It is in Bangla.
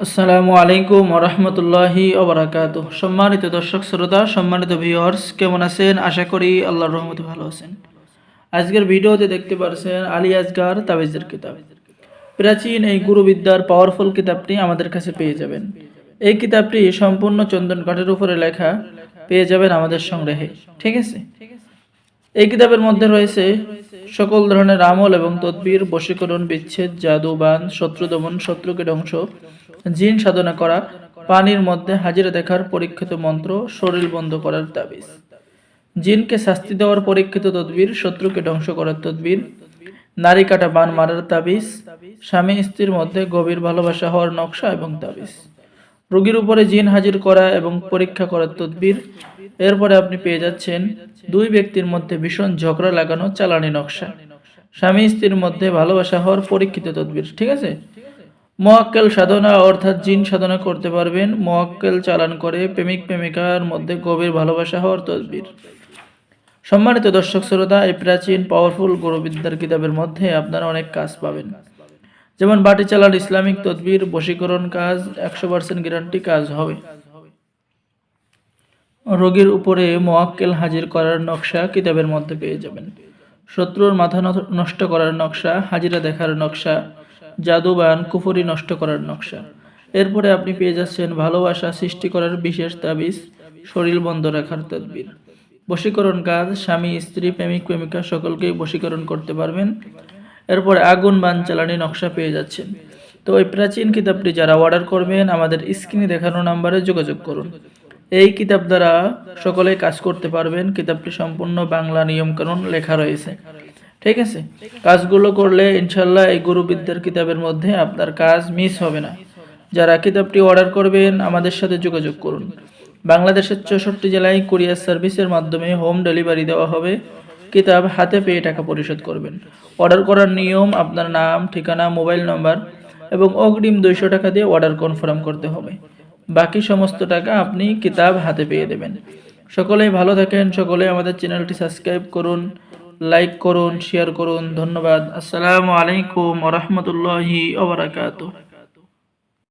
আসসালামু আলাইকুম রহমতুল্লাহি ওবরাকাত সম্মানিত দর্শক শ্রোতা, সম্মানিত ভিউয়ার্স কেমন আছেন? আশা করি আল্লাহর রহমতে ভালো আছেন। আজকের ভিডিওতে দেখতে পারছেন আলী আজগার তাবিজের কিতাব। প্রাচীন এই গুরুবিদ্যার পাওয়ারফুল কিতাবটি আমাদের কাছে পেয়ে যাবেন। এই কিতাবটি সম্পূর্ণ চন্দন কাঠের উপরে লেখা, পেয়ে যাবেন আমাদের সংগ্রহে। ঠিক আছে? এই কিতাবের মধ্যে রয়েছে, সকল ধরনের আমল এবং তদ্বির, বশীকরণ, বিচ্ছেদ জাদু বান শত্রু দমন শত্রুকে ধ্বংস জিন সাধনা করা, পানির মধ্যে হাজিরা দেখার পরীক্ষিত মন্ত্র শরীর বন্ধ করার তাবিজ। জিনকে শাস্তি দেওয়ার পরীক্ষিত তদবির, শত্রুকে ধ্বংস করার তদবির। নারী কাটা বান মারার তাবিজ। স্বামী স্ত্রীর মধ্যে গভীর ভালোবাসা হওয়ার নকশা এবং তাবিজ। রোগীর উপরে জিন হাজির করা এবং পরীক্ষা করার তদবির। এরপরে আপনি পেয়ে যাচ্ছেন দুই ব্যক্তির মধ্যে ভীষণ ঝগড়া লাগানো, চালানি নকশা। স্বামী স্ত্রীর মধ্যে ভালোবাসা হওয়ার পরীক্ষিত তদবির, ঠিক আছে? মোয়াক্কেল সাধনা অর্থাৎ জিন সাধনা করতে পারবেন। মোয়াক্কেল চালান করে প্রেমিক প্রেমিকার মধ্যে গভীর ভালোবাসা হওয়ার তদবির সম্মানিত দর্শক শ্রোতা, এই প্রাচীন পাওয়ারফুল গুরুবিদ্যার কিতাবের মধ্যে আপনারা অনেক কাজ পাবেন। যেমন বাটি চালান ইসলামিক তদবির বশীকরণ কাজ, একশো পার্সেন্ট গ্যারান্টি কাজ হবে। রোগীর উপরে মোয়াক্কেল হাজির করার নকশা কিতাবের মধ্যে পেয়ে যাবেন। শত্রুর মাথা নষ্ট করার নকশা, হাজিরা দেখার নকশা জাদুবান কুফুরি নষ্ট করার নকশা। এরপরে আপনি পেয়ে যাচ্ছেন ভালোবাসা সৃষ্টি করার বিশেষ তাবিজ, শরীর বন্ধ রাখার তদবির। বশীকরণ কাজ, স্বামী, স্ত্রী, প্রেমিক, প্রেমিকা, সকলকেই বশীকরণ করতে পারবেন। এরপরে আগুন বান চালানি নকশা পেয়ে যাচ্ছেন। তো এই প্রাচীন কিতাবটি যারা অর্ডার করবেন, আমাদের স্ক্রিনে দেখানো নাম্বারে যোগাযোগ করুন। এই কিতাব দ্বারা সকলে কাজ করতে পারবেন। কিতাবটি সম্পূর্ণ বাংলা নিয়মকানুন লেখা রয়েছে। ঠিক আছে? কাজগুলো করলে ইনশাল্লাহ এই গুরুবিদ্যার কিতাবের মধ্যে আপনার কাজ মিস হবে না। যারা কিতাবটি অর্ডার করবেন, আমাদের সাথে যোগাযোগ করুন। বাংলাদেশের চৌষট্টি জেলায় কুরিয়ার সার্ভিসের মাধ্যমে হোম ডেলিভারি দেওয়া হবে। কিতাব হাতে পেয়ে টাকা পরিশোধ করবেন। অর্ডার করার নিয়ম, আপনার নাম, ঠিকানা, মোবাইল নম্বর এবং অগ্রিম দুইশো টাকা দিয়ে অর্ডার কনফার্ম করতে হবে। বাকি সমস্ত টাকা আপনি কিতাব হাতে পেয়ে দেবেন। সকলেই ভালো থাকেন সকলে আমাদের চ্যানেলটি সাবস্ক্রাইব করুন। লাইক করুন শেয়ার করুন ধন্যবাদ। আসসালামু আলাইকুম রহমতুল্লাহি ওবরাকাতুহ